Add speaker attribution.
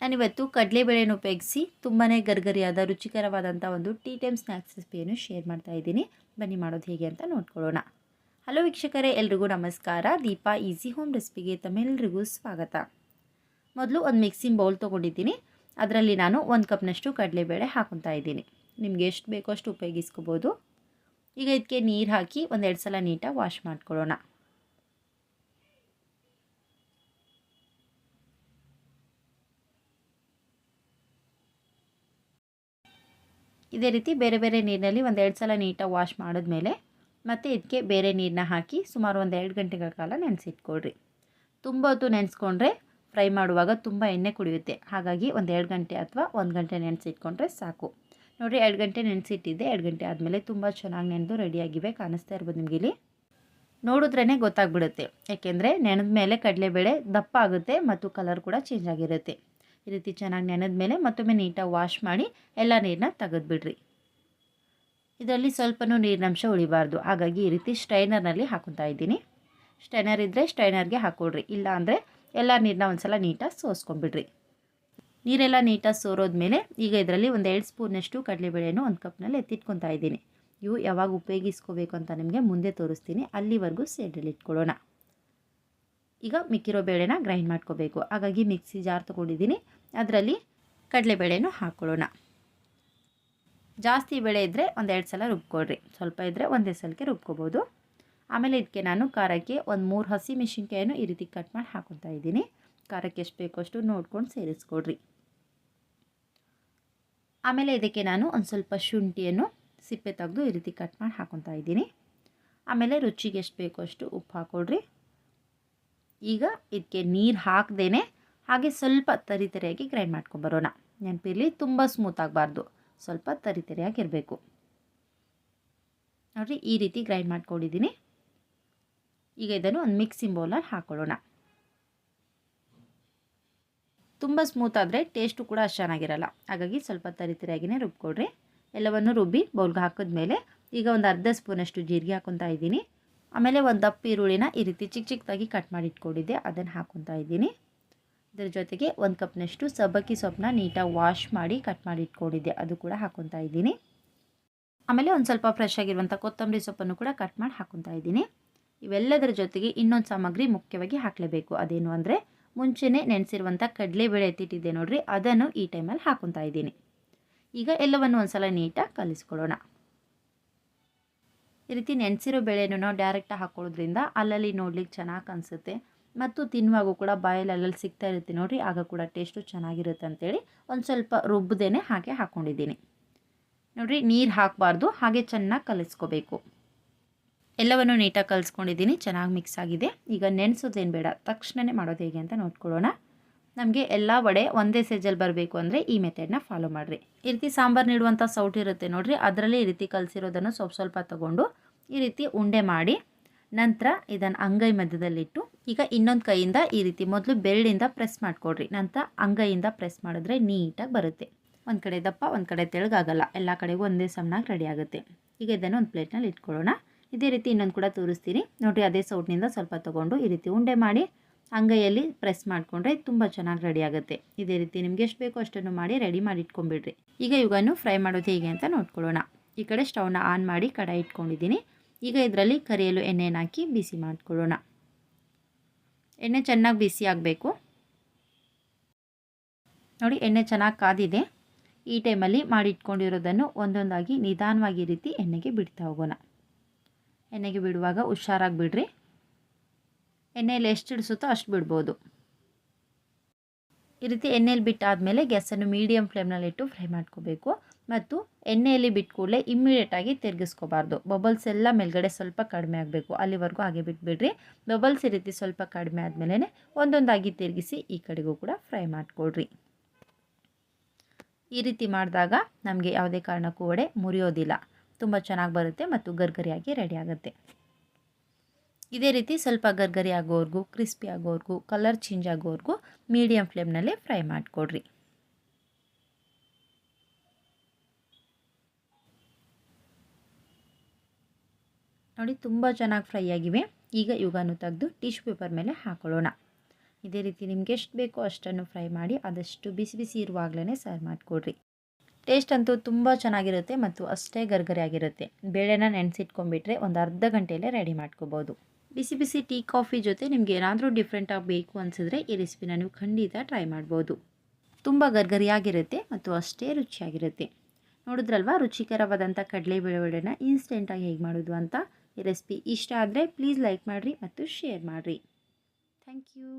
Speaker 1: ನಾನಿವತ್ತು ಕಡಲೆಬೇಳೆನ ಉಪಯೋಗಿಸಿ ತುಂಬಾ ಗರ್ಗರಿಯಾದ ರುಚಿಕರವಾದಂಥ ಒಂದು ಟೀ ಟೈಮ್ ಸ್ನ್ಯಾಕ್ಸ್ ರೆಸಿಪಿಯನ್ನು ಶೇರ್ ಮಾಡ್ತಾ ಇದ್ದೀನಿ. ಬನ್ನಿ ಮಾಡೋದು ಹೇಗೆ ಅಂತ ನೋಡ್ಕೊಳ್ಳೋಣ. ಹಲೋ ವೀಕ್ಷಕರೇ, ಎಲ್ರಿಗೂ ನಮಸ್ಕಾರ. ದೀಪಾ ಈಸಿ ಹೋಮ್ ರೆಸಿಪಿಗೆ ತಮ್ಮೆಲ್ಲರಿಗೂ ಸ್ವಾಗತ. ಮೊದಲು ಒಂದು ಮಿಕ್ಸಿಂಗ್ ಬೌಲ್ ತೊಗೊಂಡಿದ್ದೀನಿ. ಅದರಲ್ಲಿ ನಾನು ಒಂದು ಕಪ್ನಷ್ಟು ಕಡಲೆಬೇಳೆ ಹಾಕೊತಾ ಇದ್ದೀನಿ. ನಿಮಗೆ ಎಷ್ಟು ಬೇಕೋ ಅಷ್ಟು ಉಪಯೋಗಿಸ್ಕೋಬೋದು. ಈಗ ಇದಕ್ಕೆ ನೀರು ಹಾಕಿ ಒಂದೆರಡು ಸಲ ನೀಟಾಗಿ ವಾಶ್ ಮಾಡ್ಕೊಳ್ಳೋಣ. ಇದೇ ರೀತಿ ಬೇರೆ ಬೇರೆ ನೀರಿನಲ್ಲಿ ಒಂದೆರಡು ಸಲ ನೀಟಾಗಿ ವಾಶ್ ಮಾಡಿದ್ಮೇಲೆ ಮತ್ತು ಇದಕ್ಕೆ ಬೇರೆ ನೀರನ್ನ ಹಾಕಿ ಸುಮಾರು ಒಂದು ಎರಡು ಗಂಟೆಗಳ ಕಾಲ ನೆನೆಸಿಟ್ಕೊಳ್ರಿ. ತುಂಬ ಹೊತ್ತು ನೆನೆಸ್ಕೊಂಡ್ರೆ ಫ್ರೈ ಮಾಡುವಾಗ ತುಂಬ ಎಣ್ಣೆ ಕುಡಿಯುತ್ತೆ. ಹಾಗಾಗಿ ಒಂದು ಎರಡು ಗಂಟೆ ಅಥವಾ ಒಂದು ಗಂಟೆ ನೆನೆಸಿಟ್ಕೊಂಡ್ರೆ ಸಾಕು. ನೋಡಿರಿ, ಎರಡು ಗಂಟೆ ನೆನೆಸಿಟ್ಟಿದ್ದೆ. ಎರಡು ಗಂಟೆ ಆದಮೇಲೆ ತುಂಬ ಚೆನ್ನಾಗಿ ನೆನೆದು ರೆಡಿಯಾಗಿವೆ. ಕಾಣಿಸ್ತಾ ಇರ್ಬೋದು ನಿಮಗೆ ಇಲ್ಲಿ? ನೋಡಿದ್ರೇ ಗೊತ್ತಾಗ್ಬಿಡುತ್ತೆ. ಯಾಕೆಂದರೆ ನೆನೆದ ಮೇಲೆ ಕಡಲೆಬೇಳೆ ದಪ್ಪ ಆಗುತ್ತೆ ಮತ್ತು ಕಲರ್ ಕೂಡ ಚೇಂಜ್ ಆಗಿರುತ್ತೆ. ಈ ರೀತಿ ಚೆನ್ನಾಗಿ ನೆನೆದ ಮೇಲೆ ಮತ್ತೊಮ್ಮೆ ನೀಟಾಗಿ ವಾಶ್ ಮಾಡಿ ಎಲ್ಲ ನೀರನ್ನ ತೆಗೆದುಬಿಡ್ರಿ. ಇದರಲ್ಲಿ ಸ್ವಲ್ಪನೂ ನೀರಿನಂಶ ಉಳಿಬಾರ್ದು. ಹಾಗಾಗಿ ಈ ರೀತಿ ಸ್ಟ್ರೈನರ್ನಲ್ಲಿ ಹಾಕೊತಾ ಇದ್ದೀನಿ. ಸ್ಟ್ರೈನರ್ ಇದ್ದರೆ ಸ್ಟ್ರೈನರ್ಗೆ ಹಾಕೊಳ್ರಿ ಇಲ್ಲ ಅಂದರೆ ಎಲ್ಲ ನೀರನ್ನ ಒಂದು ಸಲ ನೀಟಾಗಿ ಸೋಸ್ಕೊಂಬಿಡ್ರಿ ನೀರೆಲ್ಲ ನೀಟಾಗಿ ಸೋರೋದ್ಮೇಲೆ ಈಗ ಇದರಲ್ಲಿ ಒಂದು ಎರಡು ಸ್ಪೂನಷ್ಟು ಕಡಲೆಬೇಳೆಯನ್ನು ಒಂದು ಕಪ್ನಲ್ಲಿ ಎತ್ತಿಟ್ಕೊತಾ ಇದ್ದೀನಿ. ಇವು ಯಾವಾಗ ಉಪಯೋಗಿಸ್ಕೋಬೇಕು ಅಂತ ನಿಮಗೆ ಮುಂದೆ ತೋರಿಸ್ತೀನಿ. ಅಲ್ಲಿವರೆಗೂ ಸೈಡಲ್ಲಿ ಇಟ್ಕೊಳ್ಳೋಣ. ಈಗ ಮಿಕ್ಕಿರೋ ಬೇಳೆನ ಗ್ರೈಂಡ್ ಮಾಡ್ಕೋಬೇಕು. ಹಾಗಾಗಿ ಮಿಕ್ಸಿ ಜಾರ್ ತೊಗೊಂಡಿದ್ದೀನಿ. ಅದರಲ್ಲಿ ಕಡಲೆಬೇಳೆನೂ ಹಾಕ್ಕೊಳ್ಳೋಣ ಜಾಸ್ತಿ ಬೇಳೆ ಇದ್ದರೆ ಒಂದೆರಡು ಸಲ ರುಬ್ಕೊಳ್ರಿ. ಸ್ವಲ್ಪ ಇದ್ದರೆ ಒಂದೇ ಸಲಕ್ಕೆ ರುಬ್ಕೋಬೋದು. ಆಮೇಲೆ ಇದಕ್ಕೆ ನಾನು ಖಾರಕ್ಕೆ ಒಂದು ಮೂರು ಹಸಿ ಮೆಣಸಿನ್ಕಾಯನ್ನು ಈ ರೀತಿ ಕಟ್ ಮಾಡಿ ಹಾಕೊತಾ ಇದ್ದೀನಿ. ಖಾರಕ್ಕೆ ಎಷ್ಟು ಬೇಕೋ ಅಷ್ಟು ನೋಡ್ಕೊಂಡು ಸೇರಿಸ್ಕೊಡ್ರಿ. ಆಮೇಲೆ ಇದಕ್ಕೆ ನಾನು ಒಂದು ಸ್ವಲ್ಪ ಶುಂಠಿಯನ್ನು ಸಿಪ್ಪೆ ತೆಗೆದು ಈ ರೀತಿ ಕಟ್ ಮಾಡಿ ಹಾಕೊತಾ ಇದ್ದೀನಿ. ಆಮೇಲೆ ರುಚಿಗೆ ಎಷ್ಟು ಬೇಕೋ ಅಷ್ಟು ಉಪ್ಪು ಹಾಕ್ಕೊಡ್ರಿ ಈಗ ಇದಕ್ಕೆ ನೀರು ಹಾಕ್ದೇ ಹಾಗೆ ಸ್ವಲ್ಪ ತರಿ ತರಿಯಾಗಿ ಗ್ರೈಂಡ್ ಮಾಡ್ಕೊಂಬರೋಣ ನೆನಪಿರಲಿ, ತುಂಬ ಸ್ಮೂತ್ ಆಗಬಾರ್ದು. ಸ್ವಲ್ಪ ತರಿ ತರಿಯಾಗಿರಬೇಕು. ನೋಡಿರಿ, ಈ ರೀತಿ ಗ್ರೈಂಡ್ ಮಾಡ್ಕೊಂಡಿದ್ದೀನಿ. ಈಗ ಇದನ್ನು ಒಂದು ಮಿಕ್ಸಿಂಗ್ ಬೌಲಲ್ಲಿ ಹಾಕ್ಕೊಳ್ಳೋಣ ತುಂಬ ಸ್ಮೂತ್ ಆದರೆ ಟೇಸ್ಟು ಕೂಡ ಅಷ್ಟು ಚೆನ್ನಾಗಿರಲ್ಲ. ಹಾಗಾಗಿ ಸ್ವಲ್ಪ ತರಿ ತರಿಯಾಗಿಯೇ ರುಬ್ಕೊಡ್ರಿ ಎಲ್ಲವನ್ನು ರುಬ್ಬಿ ಬೌಲ್ಗೆ ಹಾಕಿದ್ಮೇಲೆ ಈಗ ಒಂದು ಅರ್ಧ ಸ್ಪೂನಷ್ಟು ಜೀರಿಗೆ ಹಾಕೊತಾ ಇದ್ದೀನಿ. ಆಮೇಲೆ ಒಂದು ದಪ್ಪ ಈರುಳ್ಳಿನ ಈ ರೀತಿ ಚಿಕ್ಕ ಚಿಕ್ಕದಾಗಿ ಕಟ್ ಮಾಡಿ ಇಟ್ಕೊಂಡಿದ್ದೆ. ಅದನ್ನು ಹಾಕೊತಾ ಇದ್ದೀನಿ. ಇದರ ಜೊತೆಗೆ ಒಂದು ಕಪ್ನಷ್ಟು ಸಬ್ಬಕ್ಕಿ ಸೊಪ್ಪನ್ನ ನೀಟಾಗಿ ವಾಶ್ ಮಾಡಿ ಕಟ್ ಮಾಡಿ ಇಟ್ಕೊಂಡಿದ್ದೆ. ಅದು ಕೂಡ ಹಾಕೊತಾ ಇದ್ದೀನಿ. ಆಮೇಲೆ ಒಂದು ಸ್ವಲ್ಪ ಫ್ರೆಶ್ ಆಗಿರುವಂಥ ಕೊತ್ತಂಬರಿ ಸೊಪ್ಪನ್ನು ಕೂಡ ಕಟ್ ಮಾಡಿ ಹಾಕೊತಾ ಇದ್ದೀನಿ. ಇವೆಲ್ಲದರ ಜೊತೆಗೆ ಇನ್ನೊಂದು ಸಾಮಗ್ರಿ ಮುಖ್ಯವಾಗಿ ಹಾಕಲೇಬೇಕು. ಅದೇನು ಅಂದರೆ ಮುಂಚೆನೇ ನೆನೆಸಿರುವಂಥ ಕಡಲೆಬೇಳೆ ಎತ್ತಿಟ್ಟಿದ್ದೆ ನೋಡಿರಿ, ಅದನ್ನು ಈ ಟೈಮಲ್ಲಿ ಹಾಕೊತಾ ಇದ್ದೀನಿ. ಈಗ ಎಲ್ಲವನ್ನು ಒಂದು ಸಲ ನೀಟಾಗಿ ಕಲಿಸ್ಕೊಳ್ಳೋಣ. ಈ ರೀತಿ ನೆನೆಸಿರೋ ಬೇಳೆನೂ ನಾವು ಡೈರೆಕ್ಟಾಗಿ ಹಾಕೊಳ್ಳೋದ್ರಿಂದ ಅಲ್ಲಲ್ಲಿ ನೋಡ್ಲಿಕ್ಕೆ ಚೆನ್ನಾಗಿ ಅನಿಸುತ್ತೆ. ಮತ್ತು ತಿನ್ನುವಾಗೂ ಕೂಡ ಬಾಯಲ್ಲಿ ಅಲ್ಲಲ್ಲಿ ಸಿಗ್ತಾ ಇರುತ್ತೆ ನೋಡಿರಿ. ಆಗ ಕೂಡ ಟೇಸ್ಟು ಚೆನ್ನಾಗಿರುತ್ತೆ ಅಂತೇಳಿ ಒಂದು ಸ್ವಲ್ಪ ರುಬ್ಬದೇನೆ ಹಾಗೆ ಹಾಕ್ಕೊಂಡಿದ್ದೀನಿ ನೋಡಿರಿ, ನೀರು ಹಾಕಬಾರ್ದು, ಹಾಗೆ ಚೆನ್ನಾಗಿ ಕಲಿಸ್ಕೋಬೇಕು. ಎಲ್ಲವನ್ನು ನೀಟಾಗಿ ಕಲಿಸ್ಕೊಂಡಿದ್ದೀನಿ, ಚೆನ್ನಾಗಿ ಮಿಕ್ಸ್ ಆಗಿದೆ. ಈಗ ನೆನೆಸೋದೇನು ಬೇಡ ತಕ್ಷಣವೇ ಮಾಡೋದು ಹೇಗೆ ಅಂತ ನೋಡ್ಕೊಳ್ಳೋಣ. ನಮಗೆ ಎಲ್ಲ ವಡೆ ಒಂದೇ ಸೈಜಲ್ಲಿ ಬರಬೇಕು ಅಂದರೆ ಈ ಮೆಥಡ್ನ ಫಾಲೋ ಮಾಡಿರಿ. ಈ ರೀತಿ ಸಾಂಬಾರು ನೀಡುವಂಥ ಸೌಟ್ ಇರುತ್ತೆ ನೋಡಿರಿ, ಅದರಲ್ಲಿ ಈ ರೀತಿ ಕಲಸಿರೋದನ್ನು ಸ್ವಲ್ಪ ಸ್ವಲ್ಪ ತಗೊಂಡು ಈ ರೀತಿ ಉಂಡೆ ಮಾಡಿ ನಂತರ ಇದನ್ನು ಅಂಗೈ ಮಧ್ಯದಲ್ಲಿಟ್ಟು ಈಗ ಇನ್ನೊಂದು ಕೈಯಿಂದ ಈ ರೀತಿ ಮೊದಲು ಬೆರಳಿಂದ ಪ್ರೆಸ್ ಮಾಡಿಕೊಡ್ರಿ. ನಂತರ ಅಂಗೈಯಿಂದ ಪ್ರೆಸ್ ಮಾಡಿದ್ರೆ ನೀಟಾಗಿ ಬರುತ್ತೆ. ಒಂದು ಕಡೆ ದಪ್ಪ, ಒಂದು ಕಡೆ ತೆಳಗಾಗಲ್ಲ ಎಲ್ಲ ಕಡೆಗೂ ಒಂದೇ ಸಮನಾಗಿ ರೆಡಿ ಆಗುತ್ತೆ. ಈಗ ಇದನ್ನು ಒಂದು ಪ್ಲೇಟ್ನಲ್ಲಿ ಇಟ್ಕೊಳ್ಳೋಣ. ಇದೇ ರೀತಿ ಇನ್ನೊಂದು ಕೂಡ ತೋರಿಸ್ತೀನಿ. ನೋಡಿರಿ ಅದೇ ಸೌಟ್ನಿಂದ ಸ್ವಲ್ಪ ತೊಗೊಂಡು ಈ ರೀತಿ ಉಂಡೆ ಮಾಡಿ ಅಂಗೈಯಲ್ಲಿ ಪ್ರೆಸ್ ಮಾಡಿಕೊಂಡ್ರೆ ತುಂಬ ಚೆನ್ನಾಗಿ ರೆಡಿ ಆಗುತ್ತೆ. ಇದೇ ರೀತಿ ನಿಮ್ಗೆ ಎಷ್ಟು ಬೇಕೋ ಅಷ್ಟನ್ನು ಮಾಡಿ ರೆಡಿ ಮಾಡಿ ಇಟ್ಕೊಂಡ್ಬಿಡ್ರಿ. ಈಗ ಇವನ್ನು ಫ್ರೈ ಮಾಡೋದು ಹೇಗೆ ಅಂತ ನೋಡ್ಕೊಳ್ಳೋಣ. ಈ ಕಡೆ ಸ್ಟವ್ನ ಆನ್ ಮಾಡಿ ಕಡಾಯಿ ಇಟ್ಕೊಂಡಿದ್ದೀನಿ. ಈಗ ಇದರಲ್ಲಿ ಕರಿಯಲು ಎಣ್ಣೆಯನ್ನು ಹಾಕಿ ಬಿಸಿ ಮಾಡ್ಕೊಳ್ಳೋಣ. ಎಣ್ಣೆ ಚೆನ್ನಾಗಿ ಬಿಸಿ ಆಗಬೇಕು. ನೋಡಿ, ಎಣ್ಣೆ ಚೆನ್ನಾಗಿ ಕಾದಿದೆ. ಈ ಟೈಮಲ್ಲಿ ಮಾಡಿ ಇಟ್ಕೊಂಡಿರೋದನ್ನು ಒಂದೊಂದಾಗಿ ನಿಧಾನವಾಗಿ ರೀತಿ ಎಣ್ಣೆಗೆ ಬಿಡ್ತಾ ಹೋಗೋಣ. ಎಣ್ಣೆಗೆ ಬಿಡುವಾಗ ಹುಷಾರಾಗಿ ಬಿಡ್ರಿ. ಎಣ್ಣೆಯಲ್ಲಿ ಎಷ್ಟು ಇಡಿಸುತ್ತೋ ಅಷ್ಟು ಬಿಡ್ಬೋದು. ಈ ರೀತಿ ಎಣ್ಣೆಯಲ್ಲಿ ಬಿಟ್ಟಾದಮೇಲೆ ಗ್ಯಾಸನ್ನು ಮೀಡಿಯಮ್ ಫ್ಲೇಮ್ನಲ್ಲಿಟ್ಟು ಫ್ರೈ ಮಾಡ್ಕೋಬೇಕು. ಮತ್ತು ಎಣ್ಣೆಯಲ್ಲಿ ಬಿಟ್ಟು ಕೂಡಲೇ ಇಮ್ಮಿಡಿಯೇಟಾಗಿ ತಿರುಗಿಸ್ಕೋಬಾರ್ದು. ಬಬಲ್ಸ್ ಎಲ್ಲ ಮೇಲ್ಗಡೆ ಸ್ವಲ್ಪ ಕಡಿಮೆ ಆಗಬೇಕು. ಅಲ್ಲಿವರೆಗೂ ಹಾಗೆ ಬಿಟ್ಬಿಡ್ರಿ. ಬಬಲ್ಸ್ ಈ ರೀತಿ ಸ್ವಲ್ಪ ಕಡಿಮೆ ಆದಮೇಲೆ ಒಂದೊಂದಾಗಿ ತಿರುಗಿಸಿ ಈ ಕಡೆಗೂ ಕೂಡ ಫ್ರೈ ಮಾಡಿಕೊಡ್ರಿ ಈ ರೀತಿ ಮಾಡಿದಾಗ ನಮಗೆ ಯಾವುದೇ ಕಾರಣಕ್ಕೂ ವಡೆ ಮುರಿಯೋದಿಲ್ಲ. ತುಂಬ ಚೆನ್ನಾಗಿ ಬರುತ್ತೆ ಮತ್ತು ಗರ್ಗರಿಯಾಗಿ ರೆಡಿ ಆಗುತ್ತೆ. ಇದೇ ರೀತಿ ಸ್ವಲ್ಪ ಗರ್ಗರಿ ಆಗೋವರೆಗೂ ಕ್ರಿಸ್ಪಿ ಆಗೋವರೆಗೂ ಕಲರ್ ಚೇಂಜ್ ಆಗೋವರೆಗೂ ಮೀಡಿಯಮ್ ಫ್ಲೇಮ್ನಲ್ಲಿ ಫ್ರೈ ಮಾಡಿಕೊಡ್ರಿ. ನೋಡಿ, ತುಂಬ ಚೆನ್ನಾಗಿ ಫ್ರೈ ಆಗಿವೆ. ಈಗ ಇವುಗಳನ್ನು ತೆಗೆದು ಟಿಶ್ಯೂ ಪೇಪರ್ ಮೇಲೆ ಹಾಕೊಳ್ಳೋಣ. ಇದೇ ರೀತಿ ನಿಮ್ಗೆ ಎಷ್ಟು ಬೇಕೋ ಅಷ್ಟನ್ನು ಫ್ರೈ ಮಾಡಿ ಆದಷ್ಟು ಬಿಸಿ ಬಿಸಿ ಇರುವಾಗಲೇ ಸರ್ವ್ ಮಾಡಿಕೊಡ್ರಿ. ಟೇಸ್ಟ್ ಅಂತೂ ತುಂಬ ಚೆನ್ನಾಗಿರುತ್ತೆ ಮತ್ತು ಅಷ್ಟೇ ಗರ್ಗರೆ ಆಗಿರುತ್ತೆ ಬೇಳೆನ ನೆನೆಸಿಟ್ಕೊಂಡ್ಬಿಟ್ರೆ ಒಂದು ಅರ್ಧ ಗಂಟೆಯಲ್ಲೇ ರೆಡಿ ಮಾಡ್ಕೋಬೋದು. ಬಿಸಿ ಬಿಸಿ ಟೀ, ಕಾಫಿ ಜೊತೆ ನಿಮಗೆ ಏನಾದರೂ ಡಿಫ್ರೆಂಟಾಗಿ ಬೇಕು ಅನಿಸಿದ್ರೆ ಈ ರೆಸಿಪಿನ ನೀವು ಖಂಡಿತ ಟ್ರೈ ಮಾಡ್ಬೋದು. ತುಂಬ ಗರ್ಗರಿಯಾಗಿರುತ್ತೆ ಮತ್ತು ಅಷ್ಟೇ ರುಚಿಯಾಗಿರುತ್ತೆ. ನೋಡಿದ್ರಲ್ವ ರುಚಿಕರವಾದಂಥ ಕಡಲೆಬೇಳೆ ವಡೆನ ಇನ್ಸ್ಟೆಂಟಾಗಿ ಹೇಗೆ ಮಾಡೋದು ಅಂತ? ರೆಸಿಪಿ ಇಷ್ಟ ಆದರೆ ಪ್ಲೀಸ್ ಲೈಕ್ ಮಾಡಿರಿ ಮತ್ತು ಶೇರ್ ಮಾಡಿರಿ. Thank you